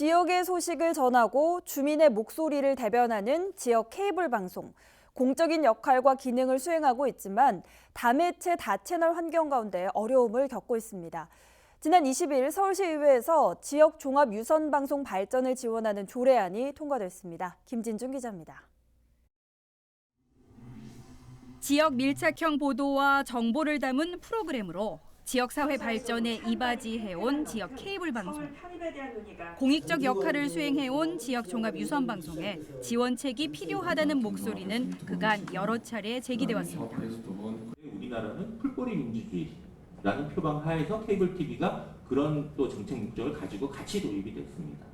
지역의 소식을 전하고 주민의 목소리를 대변하는 지역 케이블 방송. 공적인 역할과 기능을 수행하고 있지만 다매체 다채널 환경 가운데 어려움을 겪고 있습니다. 지난 20일 서울시의회에서 지역 종합 유선 방송 발전을 지원하는 조례안이 통과됐습니다. 김진중 기자입니다. 지역 밀착형 보도와 정보를 담은 프로그램으로 지역사회 발전에 이바지해온 지역 케이블 방송. 공익적 역할을 수행해온 지역 종합 유선 방송에 지원책이 필요하다는 목소리는 그간 여러 차례 제기돼 왔습니다. 우리나라는 풀뿌리 민주주의라는 표방 하에서 케이블 TV가 그런 또 정책 목적을 가지고 같이 도입이 됐습니다.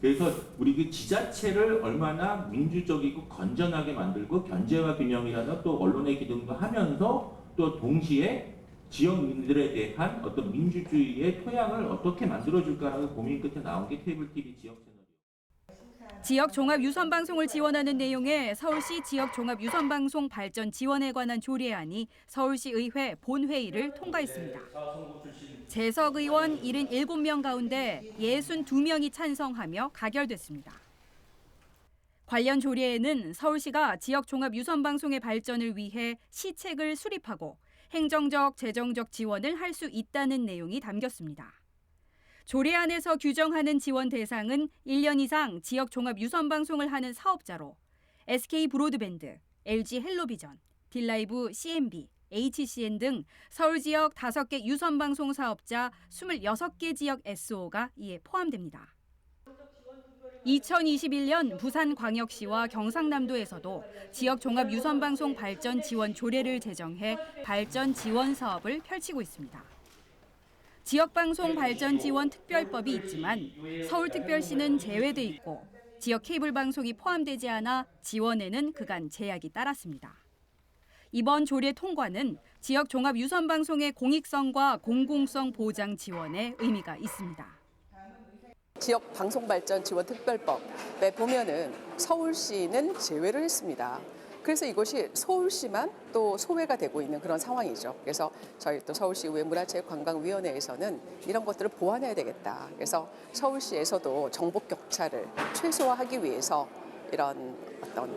그래서 우리 그 지자체를 얼마나 민주적이고 건전하게 만들고 견제와 균형이라는 또 언론의 기능도 하면서 또 동시에 지역민들에 대한 어떤 민주주의의 토양을 어떻게 만들어줄까라는 고민 끝에 나온 게 케이블 TV 지역 채널이에요. 지역 종합 유선 방송을 지원하는 내용의 서울시 지역 종합 유선 방송 발전 지원에 관한 조례안이 서울시 의회 본회의를 통과했습니다. 재석 의원 77명 가운데 62명이 찬성하며 가결됐습니다. 관련 조례에는 서울시가 지역 종합 유선 방송의 발전을 위해 시책을 수립하고 행정적, 재정적 지원을 할 수 있다는 내용이 담겼습니다. 조례안에서 규정하는 지원 대상은 1년 이상 지역 종합 유선 방송을 하는 사업자로 SK 브로드밴드, LG 헬로비전, 딜라이브 CNB, HCN 등 서울 지역 5개 유선 방송 사업자 26개 지역 SO가 이에 포함됩니다. 2021년 부산광역시와 경상남도에서도 지역 종합 유선 방송 발전 지원 조례를 제정해 발전 지원 사업을 펼치고 있습니다. 지역 방송 발전 지원 특별법이 있지만 서울특별시는 제외돼 있고 지역 케이블 방송이 포함되지 않아 지원에는 그간 제약이 따랐습니다. 이번 조례 통과는 지역 종합 유선 방송의 공익성과 공공성 보장 지원에 의미가 있습니다. 지역 방송 발전 지원 특별법에 보면은 서울시는 제외를 했습니다. 그래서 이것이 서울시만 또 소외가 되고 있는 그런 상황이죠. 그래서 저희 또 서울시 의회 문화체육관광위원회에서는 이런 것들을 보완해야 되겠다. 그래서 서울시에서도 정보 격차를 최소화하기 위해서 이런 어떤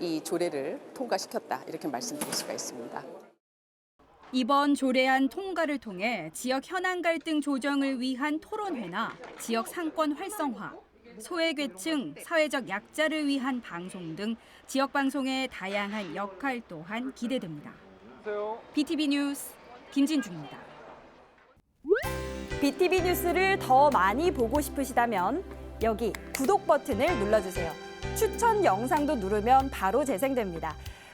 이 조례를 통과시켰다 이렇게 말씀드릴 수가 있습니다. 이번 조례안 통과를 통해 지역 현안 갈등 조정을 위한 토론회나 지역 상권 활성화, 소외계층, 사회적 약자를 위한 방송 등 지역 방송의 다양한 역할 또한 기대됩니다. BTV 뉴스 김진중입니다. BTV 뉴스를 더 많이 보고 싶으시다면 여기 구독 버튼을 눌러주세요. 추천 영상도 누르면 바로 재생됩니다.